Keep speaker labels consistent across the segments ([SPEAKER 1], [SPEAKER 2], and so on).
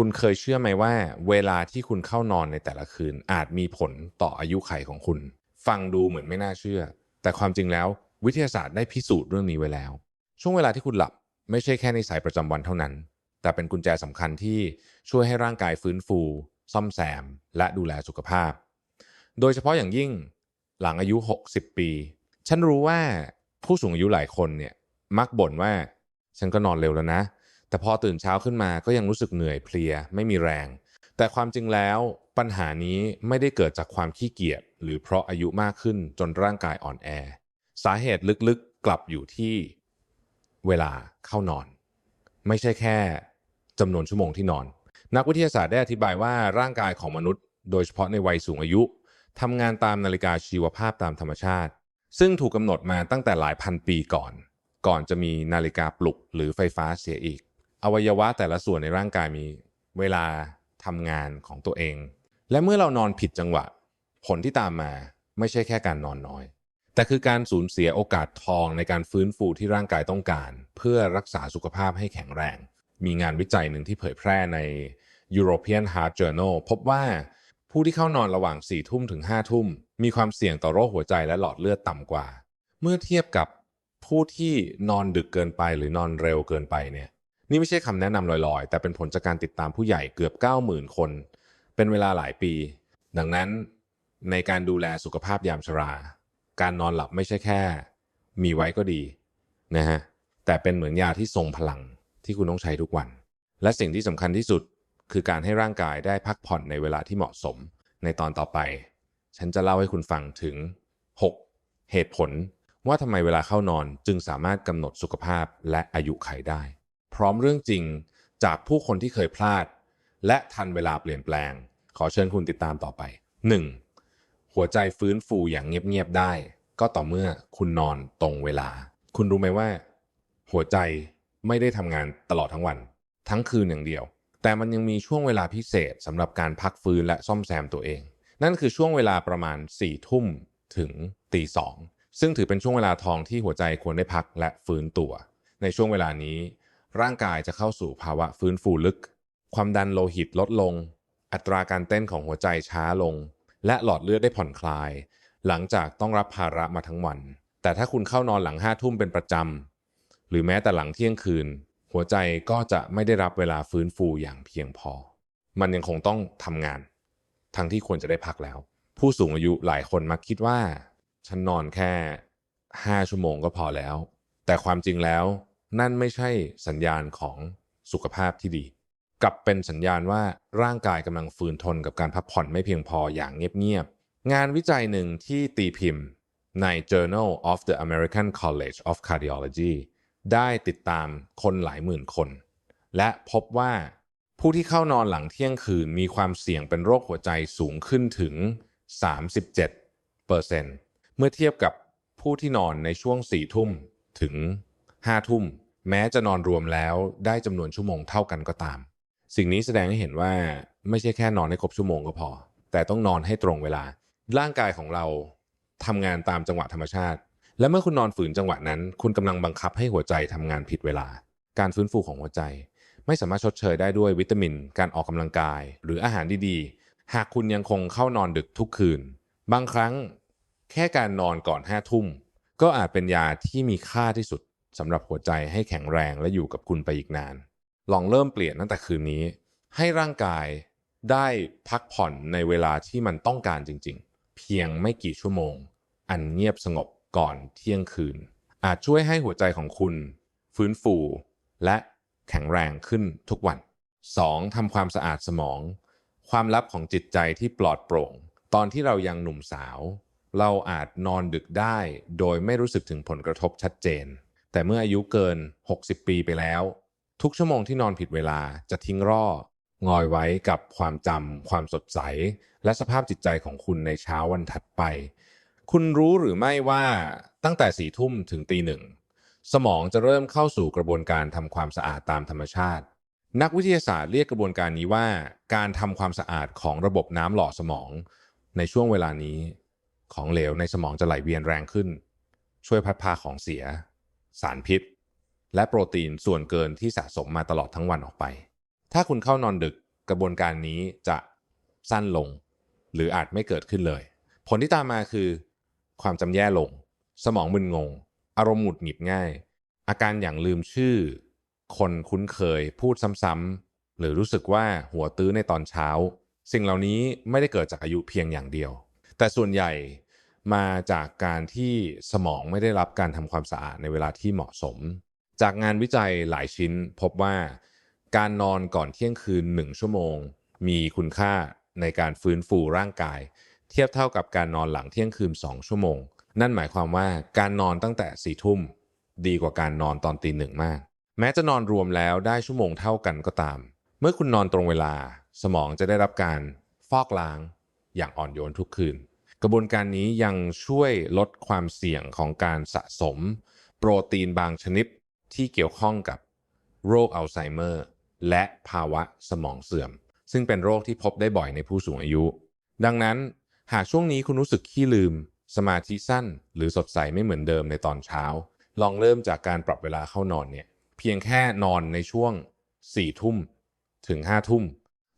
[SPEAKER 1] คุณเคยเชื่อไหมว่า เวลาที่คุณเข้านอนในแต่ละคืน อาจมีผลต่ออายุขัยของคุณ ฟังดูเหมือนไม่น่าเชื่อ แต่ความจริงแล้ว วิทยาศาสตร์ได้พิสูจน์เรื่องนี้ไว้แล้ว ช่วงเวลาที่คุณหลับ ไม่ใช่แค่ในสัยประจำวันเท่านั้น แต่เป็นกุญแจสำคัญที่ช่วยให้ร่างกายฟื้นฟู ซ่อมแซม และดูแลสุขภาพ โดยเฉพาะอย่างยิ่งหลังอายุ 60 ปี ฉันรู้ว่าผู้สูงอายุหลายคนเนี่ยมักบ่นว่า ฉันก็นอนเร็วแล้วนะ แต่พอตื่นเช้าขึ้นมาก็ยังรู้สึกเหนื่อยเพลียไม่มีแรง แต่ความจริงแล้วปัญหานี้ไม่ได้เกิดจากความขี้เกียจหรือเพราะอายุมากขึ้นจนร่างกายอ่อนแอ สาเหตุลึกๆกลับอยู่ที่เวลาเข้านอน ไม่ใช่แค่จำนวนชั่วโมงที่นอน นักวิทยาศาสตร์ได้อธิบายว่าร่างกายของมนุษย์ โดยเฉพาะในวัยสูงอายุทำงานตามนาฬิกาชีวภาพตามธรรมชาติ ซึ่งถูกกำหนดมาตั้งแต่หลายพันปีก่อน ก่อนจะมีนาฬิกาปลุกหรือไฟฟ้าเสียอีก อวัยวะแต่ละส่วนในร่างกายมีเวลาทำงานของตัวเอง และเมื่อเรานอนผิดจังหวะ ผลที่ตามมาไม่ใช่แค่การนอนน้อย แต่คือการสูญเสียโอกาสทองในการฟื้นฟูที่ร่างกายต้องการ เพื่อรักษาสุขภาพให้แข็งแรง มีงานวิจัยหนึ่งที่เผยแพร่ใน European Heart Journal พบว่าผู้ที่เข้านอนระหว่าง 4 ทุ่มถึง 5 ทุ่ม มีความเสี่ยงต่อโรคหัวใจและหลอดเลือดต่ำกว่า เมื่อเทียบกับผู้ที่นอนดึกเกินไปหรือนอนเร็วเกินไปเนี่ย นี่ไม่ใช่คำแนะนำลอยๆ แต่เป็นผลจากการติดตามผู้ใหญ่เกือบ 90,000 คน เป็นเวลาหลายปี ดังนั้นในการดูแลสุขภาพยามชรา การนอนหลับไม่ใช่แค่ มีไว้ก็ดีนะฮะแต่เป็นเหมือนยาที่ทรงพลังที่คุณต้องใช้ทุกวัน และสิ่งที่สำคัญที่สุดคือการให้ร่างกายได้พักผ่อนในเวลาที่เหมาะสม ในตอนต่อไป ฉันจะเล่าให้คุณฟังถึง 6 เหตุผลว่าทำไมเวลาเข้านอนจึงสามารถกำหนดสุขภาพและอายุไขได้ พร้อมเรื่องจริงจากผู้คนที่เคยพลาด และทันเวลาเปลี่ยนแปลง ขอเชิญคุณติดตามต่อไป 1. หัวใจฟื้นฟูอย่างเงียบๆได้ ก็ต่อเมื่อคุณนอนตรงเวลา คุณรู้ไหมว่า หัวใจไม่ได้ทำงานตลอดทั้งวัน ทั้งคืนอย่างเดียว แต่มันยังมีช่วงเวลาพิเศษสำหรับการพักฟื้นและซ่อมแซมตัวเอง นั่นคือช่วงเวลาประมาณ4ี่ทุ่มถึงตีสองซึ่งถือเป็นช่วงเวลาทองที่หัวใจควรได้พักและฟื้นตัว ในช่วงเวลานี้ ร่างกายจะเข้าสู่ภาวะฟื้นฟูลึก ความดันโลหิตลดลง อัตราการเต้นของหัวใจช้าลง และหลอดเลือดได้ผ่อนคลาย หลังจากต้องรับภาระมาทั้งวัน แต่ถ้าคุณเข้านอนหลังห้าทุ่มเป็นประจำ หรือแม้แต่หลังเที่ยงคืน หัวใจก็จะไม่ได้รับเวลาฟื้นฟูอย่างเพียงพอ มันยังคงต้องทำงาน ทั้งที่ควรจะได้พักแล้ว ผู้สูงอายุหลายคนมักคิดว่า ฉันนอนแค่5ชั่วโมงก็พอแล้ว แต่ความจริงแล้ว นั่นไม่ใช่สัญญาณของสุขภาพที่ดี กลับเป็นสัญญาณว่าร่างกายกำลังฝืนทนกับการพักผ่อนไม่เพียงพออย่างเงียบๆ งานวิจัยหนึ่งที่ตีพิมพ์ใน Journal of the American College of Cardiology ได้ติดตามคนหลายหมื่นคน และพบว่าผู้ที่เข้านอนหลังเที่ยงคืนมีความเสี่ยงเป็นโรคหัวใจสูงขึ้นถึง 37เปอร์เซ็นต์เมื่อเทียบกับผู้ที่นอนในช่วง4ทุ่มถึง 5ทุ่ม แม้จะนอนรวมแล้วได้จำนวนชั่วโมงเท่ากันก็ตาม สิ่งนี้แสดงให้เห็นว่าไม่ใช่แค่นอนให้ครบชั่วโมงก็พอ แต่ต้องนอนให้ตรงเวลา ร่างกายของเราทำงานตามจังหวะธรรมชาติ และเมื่อคุณนอนฝืนจังหวะนั้น คุณกำลังบังคับให้หัวใจทำงานผิดเวลา การฟื้นฟูของหัวใจ ไม่สามารถชดเชยได้ด้วยวิตามิน การออกกำลังกาย หรืออาหารดีๆ หากคุณยังคงเข้านอนดึกทุกคืน บางครั้งแค่การนอนก่อนห้าทุ่มก็อาจเป็นยาที่มีค่าที่สุด สำหรับหัวใจให้แข็งแรงและอยู่กับคุณไปอีกนาน ลองเริ่มเปลี่ยนตั้งแต่คืนนี้ ให้ร่างกายได้พักผ่อนในเวลาที่มันต้องการจริง ๆ เพียงไม่กี่ชั่วโมง อันเงียบสงบก่อนเที่ยงคืน อาจช่วยให้หัวใจของคุณ ฟื้นฟู และแข็งแรงขึ้นทุกวัน 2. ทำความสะอาดสมอง ความลับของจิตใจที่ปลอดโปร่ง ตอนที่เรายังหนุ่มสาว เราอาจนอนดึกได้โดยไม่รู้สึกถึงผลกระทบชัดเจน แต่เมื่ออายุเกิน 60 ปีไปแล้ว ทุกชั่วโมงที่นอนผิดเวลาจะทิ้งร่องอยไว้กับความจำความสดใส และสภาพจิตใจของคุณในเช้าวันถัดไป คุณรู้หรือไม่ว่าตั้งแต่สี่ทุ่มถึงตีหนึ่งสมองจะเริ่มเข้าสู่กระบวนการทำความสะอาดตามธรรมชาติ นักวิทยาศาสตร์เรียกกระบวนการนี้ว่า การทำความสะอาดของระบบน้ำหล่อสมอง ในช่วงเวลานี้ ของเหลวในสมองจะไหลเวียนแรงขึ้น ช่วยพัดพาของเสีย สารพิษ และโปรตีนส่วนเกินที่สะสมมาตลอดทั้งวันออกไป ถ้าคุณเข้านอนดึกกระบวนการนี้จะสั้นลง หรืออาจไม่เกิดขึ้นเลย ผลที่ตามมาคือ ความจำแย่ลง สมองมึนงง อารมณ์หงุดหงิดง่าย อาการอย่างลืมชื่อ คนคุ้นเคยพูดซ้ำๆหรือรู้สึกว่าหัวตื้อในตอนเช้า สิ่งเหล่านี้ไม่ได้เกิดจากอายุเพียงอย่างเดียว แต่ส่วนใหญ่ มาจากการที่สมองไม่ได้รับการทำความสะอาดในเวลาที่เหมาะสม จากงานวิจัยหลายชิ้นพบว่าการนอนก่อนเที่ยงคืน 1 ชั่วโมง มีคุณค่าในการฟื้นฟูร่างกาย เทียบเท่ากับการนอนหลังเที่ยงคืน 2 ชั่วโมง นั่นหมายความว่าการนอนตั้งแต่สี่ทุ่มดีกว่าการนอนตอนตีหนึ่งมาก แม้จะนอนรวมแล้วได้ชั่วโมงเท่ากันก็ตาม เมื่อคุณนอนตรงเวลา สมองจะได้รับการฟอกล้างอย่างอ่อนโยนทุกคืน กระบวนการนี้ยังช่วยลดความเสี่ยงของการสะสม โปรตีนบางชนิดที่เกี่ยวข้องกับโรคอัลไซเมอร์และภาวะสมองเสื่อม ซึ่งเป็นโรคที่พบได้บ่อยในผู้สูงอายุ ดังนั้นหากช่วงนี้คุณรู้สึกขี้ลืม สมาธิสั้น หรือสดใสไม่เหมือนเดิมในตอนเช้า ลองเริ่มจากการปรับเวลาเข้านอนเนี่ยเพียงแค่นอนในช่วง4ทุ่มถึง5ทุ่ม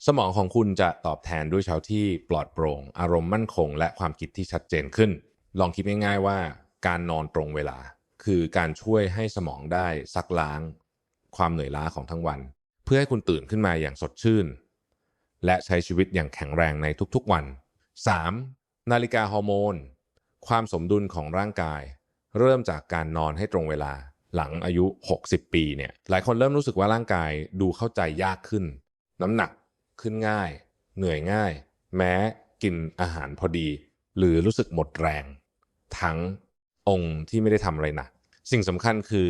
[SPEAKER 1] สมองของคุณจะตอบแทนด้วยเช้าที่ปลอดโปร่ง อารมณ์มั่นคง และความคิดที่ชัดเจนขึ้น ลองคิดง่ายๆว่าการนอนตรงเวลา คือการช่วยให้สมองได้ซักล้าง ความเหนื่อยล้าของทั้งวัน เพื่อให้คุณตื่นขึ้นมาอย่างสดชื่น และใช้ชีวิตอย่างแข็งแรงในทุกๆวัน 3. นาฬิกาฮอร์โมน ความสมดุลของร่างกาย เริ่มจากการนอนให้ตรงเวลา หลังอายุ 60 ปีเนี่ยหลายคนเริ่มรู้สึกว่าร่างกายดูเข้าใจยากขึ้น น้ำหนัก ขึ้นง่าย เหนื่อยง่าย แม้กินอาหารพอดี หรือรู้สึกหมดแรง ทั้งองค์ที่ไม่ได้ทำอะไรหนักสิ่งสำคัญคือ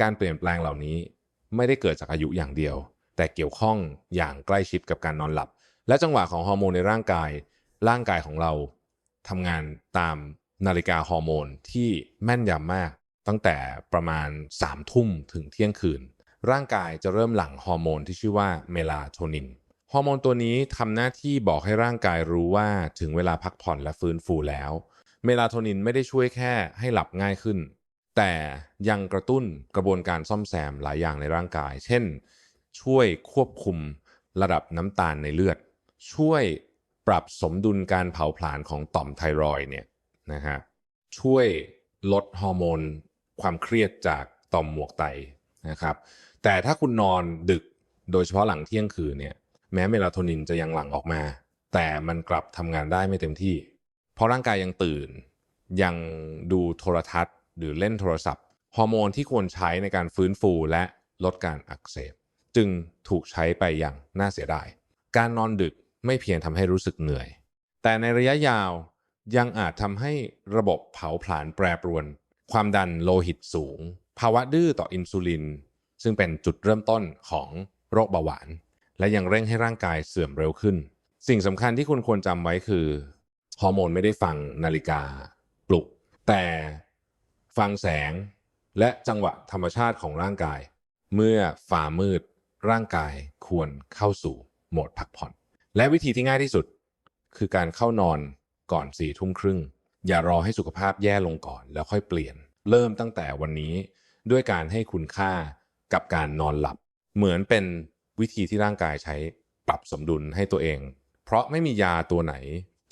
[SPEAKER 1] การเปลี่ยนแปลงเหล่านี้ไม่ได้เกิดจากอายุอย่างเดียว แต่เกี่ยวข้องอย่างใกล้ชิดกับการนอนหลับ และจังหวะของฮอร์โมนในร่างกาย ร่างกายของเราทำงานตามนาฬิกาฮอร์โมนที่แม่นยำมาก ตั้งแต่ประมาณ3ามทุ่มถึงเที่ยงคืน ร่างกายจะเริ่มหลั่งฮอร์โมนที่ชื่อว่าเมลาโทนิน ฮอร์โมนตัวนี้ทำหน้าที่บอกให้ร่างกายรู้ว่าถึงเวลาพักผ่อนและฟื้นฟูแล้ว เมลาโทนินไม่ได้ช่วยแค่ให้หลับง่ายขึ้น แต่ยังกระตุ้นกระบวนการซ่อมแซมหลายอย่างในร่างกาย เช่น ช่วยควบคุมระดับน้ำตาลในเลือด ช่วยปรับสมดุลการเผาผลาญของต่อมไทรอยเนี่ยนะฮะช่วยลดฮอร์โมนความเครียดจากต่อมหมวกไตนะครับ แต่ถ้าคุณนอนดึกโดยเฉพาะหลังเที่ยงคืนเนี่ย แม้เมลาโทนินจะยังหลั่งออกมา แต่มันกลับทำงานได้ไม่เต็มที่ เพราะร่างกายยังตื่น ยังดูโทรทัศน์ หรือเล่นโทรศัพท์ ฮอร์โมนที่ควรใช้ในการฟื้นฟูและลดการอักเสบ จึงถูกใช้ไปอย่างน่าเสียดาย การนอนดึกไม่เพียงทำให้รู้สึกเหนื่อย แต่ในระยะยาวยังอาจทำให้ระบบเผาผลาญแปรปรวน ความดันโลหิตสูง ภาวะดื้อต่ออินซูลิน ซึ่งเป็นจุดเริ่มต้นของโรคเบาหวาน และยังเร่งให้ร่างกายเสื่อมเร็วขึ้น สิ่งสำคัญที่คุณควรจำไว้คือฮอร์โมนไม่ได้ฟังนาฬิกาปลุก แต่ฟังแสงและจังหวะธรรมชาติของร่างกาย เมื่อฝ่ามืด ร่างกายควรเข้าสู่โหมดพักผ่อน และวิธีที่ง่ายที่สุด คือการเข้านอนก่อนสี่ทุ่มครึ่ง อย่ารอให้สุขภาพแย่ลงก่อน แล้วค่อยเปลี่ยน เริ่มตั้งแต่วันนี้ด้วยการให้คุณค่ากับการนอนหลับ เหมือนเป็น วิธีที่ร่างกายใช้ปรับสมดุลให้ตัวเอง เพราะไม่มียาตัวไหน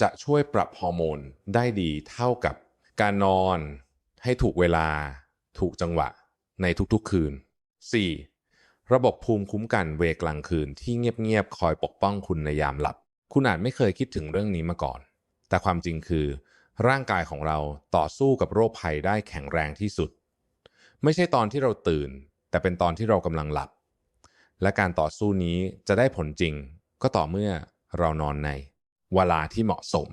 [SPEAKER 1] จะช่วยปรับฮอร์โมนได้ดีเท่ากับการนอนให้ถูกเวลา ถูกจังหวะในทุกๆคืน 4. ระบบภูมิคุ้มกันเวกลางคืนที่เงียบๆคอยปกป้องคุณในยามหลับ คุณอาจไม่เคยคิดถึงเรื่องนี้มาก่อน แต่ความจริงคือ ร่างกายของเราต่อสู้กับโรคภัยได้แข็งแรงที่สุด ไม่ใช่ตอนที่เราตื่น แต่เป็นตอนที่เรากำลังหลับ และการต่อสู้นี้จะได้ผลจริง ก็ต่อเมื่อเรานอนในเวลาที่เหมาะสม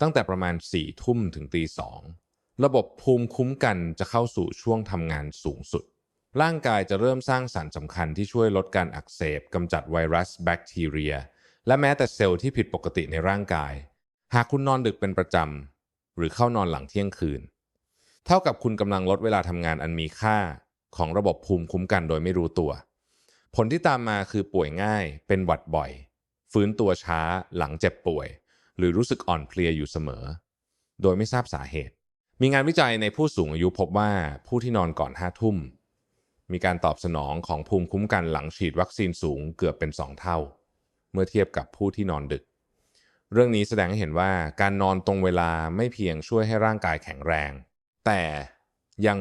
[SPEAKER 1] ตั้งแต่ประมาณ4ี่ทุ่มถึงตีสองระบบภูมิคุ้มกันจะเข้าสู่ช่วงทำงานสูงสุด ร่างกายจะเริ่มสร้างสารสำคัญที่ช่วยลดการอักเสบกำจัดไวรัสแบคทีเรีย และแม้แต่เซลล์ที่ผิดปกติในร่างกาย หากคุณนอนดึกเป็นประจำหรือเข้านอนหลังเที่ยงคืน เท่ากับคุณกำลังลดเวลาทำงานอันมีค่าของระบบภูมิคุ้มกันโดยไม่รู้ตัว ผลที่ตามมาคือป่วยง่าย เป็นหวัดบ่อย ฟื้นตัวช้าหลังเจ็บป่วย หรือรู้สึกอ่อนเพลียอยู่เสมอ โดยไม่ทราบสาเหตุ มีงานวิจัยในผู้สูงอายุพบว่าผู้ที่นอนก่อนห้าทุ่ม มีการตอบสนองของภูมิคุ้มกันหลังฉีดวัคซีนสูงเกือบเป็น 2 เท่า เมื่อเทียบกับผู้ที่นอนดึก เรื่องนี้แสดงให้เห็นว่าการนอนตรงเวลาไม่เพียงช่วยให้ร่างกายแข็งแรง แต่ยัง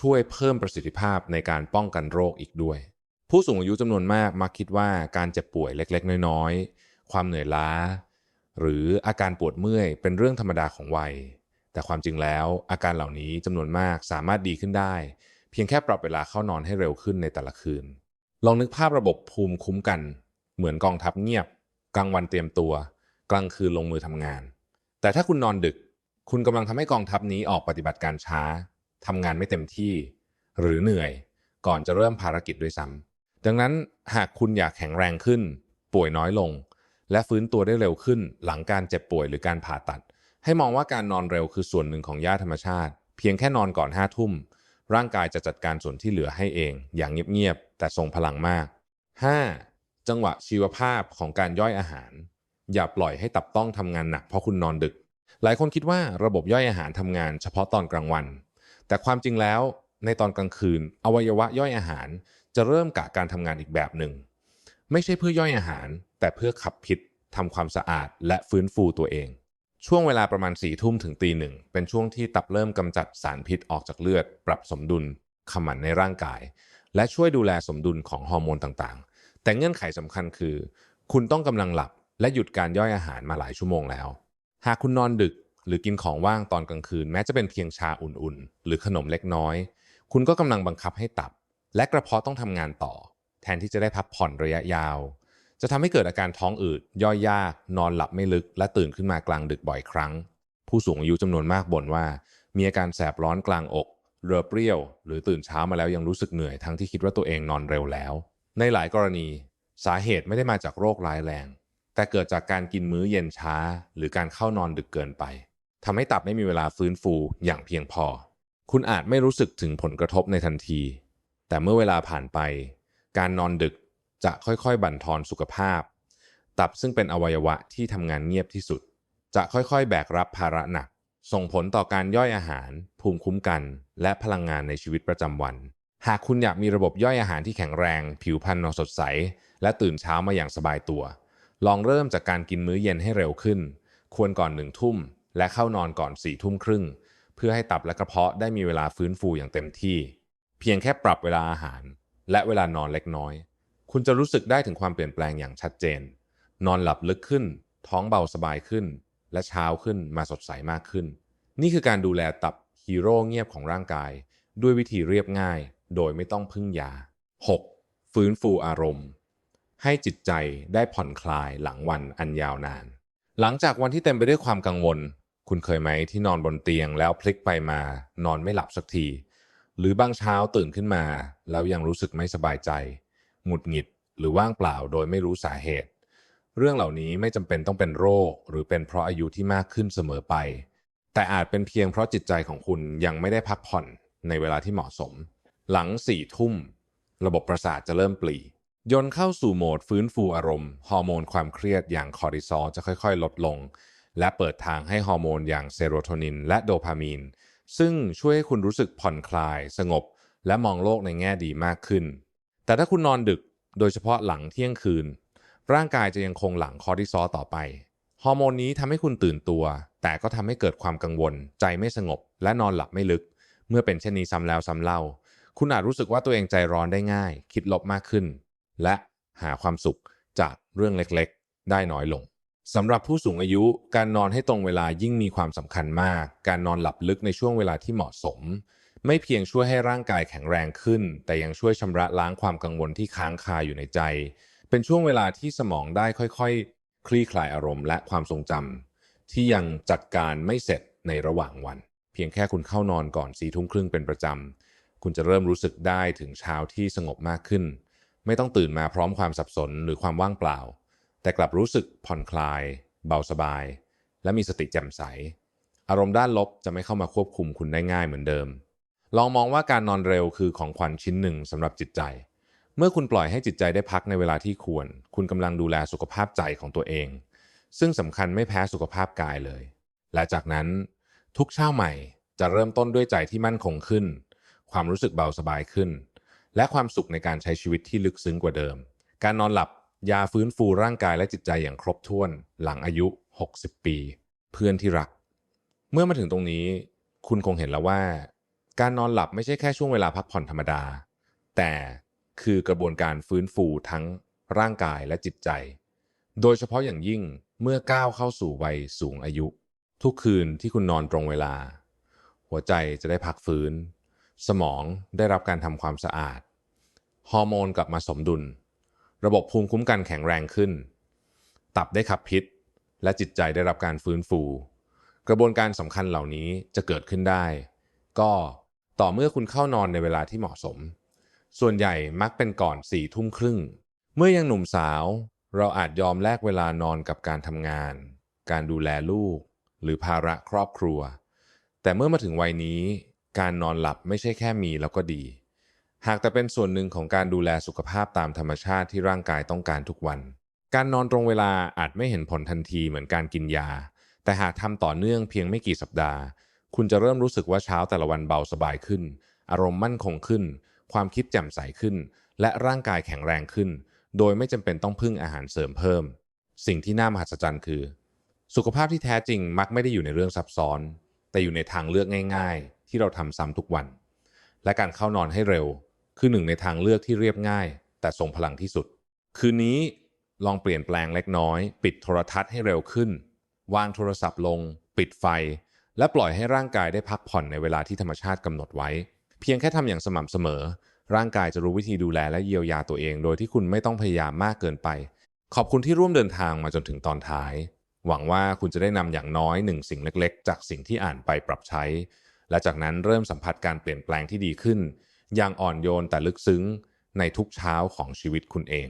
[SPEAKER 1] ช่วยเพิ่มประสิทธิภาพในการป้องกันโรคอีกด้วย ผู้สูงอายุจำนวนมากมักคิดว่าการเจ็บป่วยเล็ก ๆ น้อยๆ ความเหนื่อยล้า หรืออาการปวดเมื่อยเป็นเรื่องธรรมดาของวัย แต่ความจริงแล้วอาการเหล่านี้จำนวนมากสามารถดีขึ้นได้ เพียงแค่ปรับเวลาเข้านอนให้เร็วขึ้นในแต่ละคืน ลองนึกภาพระบบภูมิคุ้มกัน เหมือนกองทัพเงียบ กลางวันเตรียมตัว กลางคืนลงมือทำงาน แต่ถ้าคุณนอนดึก คุณกำลังทำให้กองทัพนี้ออกปฏิบัติการช้าทำงานไม่เต็มที่ หรือเหนื่อย ก่อนจะเริ่มภารกิจด้วยซ้ำ ดังนั้นหากคุณอยากแข็งแรงขึ้น ป่วยน้อยลง และฟื้นตัวได้เร็วขึ้น หลังการเจ็บป่วยหรือการผ่าตัด ให้มองว่าการนอนเร็วคือส่วนหนึ่งของย่าธรรมชาติ เพียงแค่นอนก่อนห้าทุ่ม ร่างกายจะจัดการส่วนที่เหลือให้เอง อย่างเงียบๆแต่ทรงพลังมาก 5. จังหวะชีวภาพของการย่อยอาหาร อย่าปล่อยให้ตับต้องทำงานหนักเพราะคุณนอนดึก หลายคนคิดว่าระบบย่อยอาหารทำงานเฉพาะตอนกลางวัน แต่ความจริงแล้ว ในตอนกลางคืน อวัยวะย่อยอาหารจะเริ่มกะการทำงานอีกแบบหนึ่ง ไม่ใช่เพื่อย่อยอาหาร แต่เพื่อขับพิษทำความสะอาด และฟื้นฟูตัวเอง ช่วงเวลาประมาณสี่ทุ่มถึงตีหนึ่งเป็นช่วงที่ตับเริ่มกำจัดสารพิษออกจากเลือด ปรับสมดุลขมันในร่างกาย และช่วยดูแลสมดุลของฮอร์โมนต่างๆ แต่เงื่อนไขสำคัญคือ คุณต้องกำลังหลับและหยุดการย่อยอาหารมาหลายชั่วโมงแล้ว หากคุณนอนดึกหรือกินของว่างตอนกลางคืนแม้จะเป็นเพียงชาอุ่นๆ หรือขนมเล็กน้อย คุณก็กำลังบังคับให้ตับ และกระเพาะต้องทำงานต่อ แทนที่จะได้พักผ่อนระยะยาว จะทำให้เกิดอาการท้องอืดย่อยยาก นอนหลับไม่ลึก และตื่นขึ้นมากลางดึกบ่อยครั้ง ผู้สูงอายุจำนวนมากบ่นว่า มีอาการแสบร้อนกลางอกเรือเปรี้ยว หรือตื่นเช้ามาแล้วยังรู้สึกเหนื่อยทั้งที่คิดว่าตัวเองนอนเร็วแล้ว ในหลายกรณี สาเหตุไม่ได้มาจากโรคร้ายแรง แต่เกิดจากการกินมื้อเย็นช้า หรือการเข้านอนดึกเกินไปทำให้ตับไม่มีเวลาฟื้นฟูอย่างเพียงพอ คุณอาจไม่รู้สึกถึงผลกระทบในทันที แต่เมื่อเวลาผ่านไป การนอนดึกจะค่อยๆ บั่นทอนสุขภาพ ตับซึ่งเป็นอวัยวะที่ทำงานเงียบที่สุด จะค่อยๆ แบกรับภาระหนัก ส่งผลต่อการย่อยอาหาร ภูมิคุ้มกัน และพลังงานในชีวิตประจำวัน หากคุณอยากมีระบบย่อยอาหารที่แข็งแรง ผิวพรรณนอนสดใส และตื่นเช้ามาอย่างสบายตัว ลองเริ่มจากการกินมื้อเย็นให้เร็วขึ้น ควรก่อนหนึ่งทุ่ม และเข้านอนก่อนสี่ทุ่มครึ่ง เพื่อให้ตับและกระเพาะได้มีเวลาฟื้นฟูอย่างเต็มที่ เพียงแค่ปรับเวลาอาหาร และเวลานอนเล็กน้อย คุณจะรู้สึกได้ถึงความเปลี่ยนแปลงอย่างชัดเจน นอนหลับลึกขึ้น ท้องเบาสบายขึ้น และเช้าขึ้นมาสดใสมากขึ้น นี่คือการดูแลตับฮีโร่เงียบของร่างกาย ด้วยวิธีเรียบง่าย โดยไม่ต้องพึ่งยา 6. ฟื้นฟูอารมณ์ ให้จิตใจได้ผ่อนคลายหลังวันอันยาวนาน หลังจากวันที่เต็มไปด้วยความกังวล คุณเคยไหมที่นอนบนเตียงแล้วพลิกไปมานอนไม่หลับสักที หรือบางเช้าตื่นขึ้นมา แล้วยังรู้สึกไม่สบายใจ หงุดหงิดหรือว่างเปล่าโดยไม่รู้สาเหตุ เรื่องเหล่านี้ไม่จำเป็นต้องเป็นโรค หรือเป็นเพราะอายุที่มากขึ้นเสมอไป แต่อาจเป็นเพียงเพราะจิตใจของคุณยังไม่ได้พักผ่อนในเวลาที่เหมาะสม หลังสี่ทุ่ม ระบบประสาทจะเริ่มปลียนเข้าสู่โหมดฟื้นฟูอารมณ์ ฮอร์โมนความเครียดอย่างคอร์ติซอลจะค่อย ๆ ลดลง และเปิดทางให้ฮอร์โมนอย่างเซโรโทนินและโดพามีน ซึ่งช่วยให้คุณรู้สึกผ่อนคลาย สงบ และมองโลกในแง่ดีมากขึ้น แต่ถ้าคุณนอนดึกโดยเฉพาะหลังเที่ยงคืน ร่างกายจะยังคงหลั่งคอร์ติซอลต่อไป ฮอร์โมนนี้ทำให้คุณตื่นตัว แต่ก็ทำให้เกิดความกังวล ใจไม่สงบ และนอนหลับไม่ลึก เมื่อเป็นเช่นนี้ซ้ำแล้วซ้ำเล่า คุณอาจรู้สึกว่าตัวเองใจร้อนได้ง่าย คิดลบมากขึ้น และหาความสุขจากเรื่องเล็กๆ ได้น้อยลง สำหรับผู้สูงอายุการนอนให้ตรงเวลายิ่งมีความสำคัญมาก การนอนหลับลึกในช่วงเวลาที่เหมาะสม ไม่เพียงช่วยให้ร่างกายแข็งแรงขึ้น แต่ยังช่วยชำระล้างความกังวลที่ค้างคาอยู่ในใจ เป็นช่วงเวลาที่สมองได้ค่อยๆ คลี่คลายอารมณ์และความทรงจำที่ยังจัดการไม่เสร็จในระหว่างวัน เพียงแค่คุณเข้านอนก่อนสี่ทุ่มครึ่งเป็นประจำคุณจะเริ่มรู้สึกได้ถึงเช้าที่สงบมากขึ้น ไม่ต้องตื่นมาพร้อมความสับสนหรือความว่างเปล่า แต่กลับรู้สึกผ่อนคลาย เบาสบาย และมีสติแจ่มใส อารมณ์ด้านลบจะไม่เข้ามาควบคุมคุณได้ง่ายเหมือนเดิม ลองมองว่าการนอนเร็วคือของขวัญชิ้นหนึ่งสำหรับจิตใจ เมื่อคุณปล่อยให้จิตใจได้พักในเวลาที่ควร คุณกำลังดูแลสุขภาพใจของตัวเอง ซึ่งสำคัญไม่แพ้สุขภาพกายเลย และจากนั้น ทุกเช้าใหม่จะเริ่มต้นด้วยใจที่มั่นคงขึ้น ความรู้สึกเบาสบายขึ้น และความสุขในการใช้ชีวิตที่ลึกซึ้งกว่าเดิม การนอนหลับ ยาฟื้นฟูร่างกายและจิตใจอย่างครบถ้วนหลังอายุ 60 ปี เพื่อนที่รัก เมื่อมาถึงตรงนี้ คุณคงเห็นแล้วว่า การนอนหลับไม่ใช่แค่ช่วงเวลาพักผ่อนธรรมดา แต่คือกระบวนการฟื้นฟูทั้งร่างกายและจิตใจ โดยเฉพาะอย่างยิ่งเมื่อก้าวเข้าสู่วัยสูงอายุ ทุกคืนที่คุณนอนตรงเวลา หัวใจจะได้พักฟื้น สมองได้รับการทำความสะอาด ฮอร์โมนกลับมาสมดุล ระบบภูมิคุ้มกันแข็งแรงขึ้น ตับได้ขับพิษ และจิตใจได้รับการฟื้นฟู กระบวนการสำคัญเหล่านี้จะเกิดขึ้นได้ ก็ต่อเมื่อคุณเข้านอนในเวลาที่เหมาะสม ส่วนใหญ่มักเป็นก่อนสี่ทุ่มครึ่ง เมื่อยังหนุ่มสาว เราอาจยอมแลกเวลานอนกับการทำงาน การดูแลลูก หรือภาระครอบครัว แต่เมื่อมาถึงวัยนี้ การนอนหลับไม่ใช่แค่มีแล้วก็ดี หากแต่เป็นส่วนหนึ่งของการดูแลสุขภาพตามธรรมชาติที่ร่างกายต้องการทุกวัน การนอนตรงเวลาอาจไม่เห็นผลทันทีเหมือนการกินยา แต่หากทำต่อเนื่องเพียงไม่กี่สัปดาห์ คุณจะเริ่มรู้สึกว่าเช้าแต่ละวันเบาสบายขึ้น อารมณ์มั่นคงขึ้น ความคิดแจ่มใสขึ้น และร่างกายแข็งแรงขึ้น โดยไม่จำเป็นต้องพึ่งอาหารเสริมเพิ่ม สิ่งที่น่ามหัศจรรย์คือ สุขภาพที่แท้จริงมักไม่ได้อยู่ในเรื่องซับซ้อน แต่อยู่ในทางเลือกง่าย ๆ ที่เราทำซ้ำทุกวัน และการเข้านอนให้เร็ว คือหนึ่งในทางเลือกที่เรียบง่าย แต่ทรงพลังที่สุด คืนนี้ลองเปลี่ยนแปลงเล็กน้อย ปิดโทรทัศน์ให้เร็วขึ้น วางโทรศัพท์ลง ปิดไฟ และปล่อยให้ร่างกายได้พักผ่อนในเวลาที่ธรรมชาติกำหนดไว้ เพียงแค่ทำอย่างสม่ำเสมอ ร่างกายจะรู้วิธีดูแลและเยียวยาตัวเอง โดยที่คุณไม่ต้องพยายามมากเกินไป ขอบคุณที่ร่วมเดินทางมาจนถึงตอนท้าย หวังว่าคุณจะได้นำอย่างน้อยหนึ่งสิ่งเล็ก ๆ จากสิ่งที่อ่านไปปรับใช้ และจากนั้นเริ่มสัมผัสการเปลี่ยนแปลงที่ดีขึ้น อย่างอ่อนโยนแต่ลึกซึ้งในทุกเช้าของชีวิตคุณเอง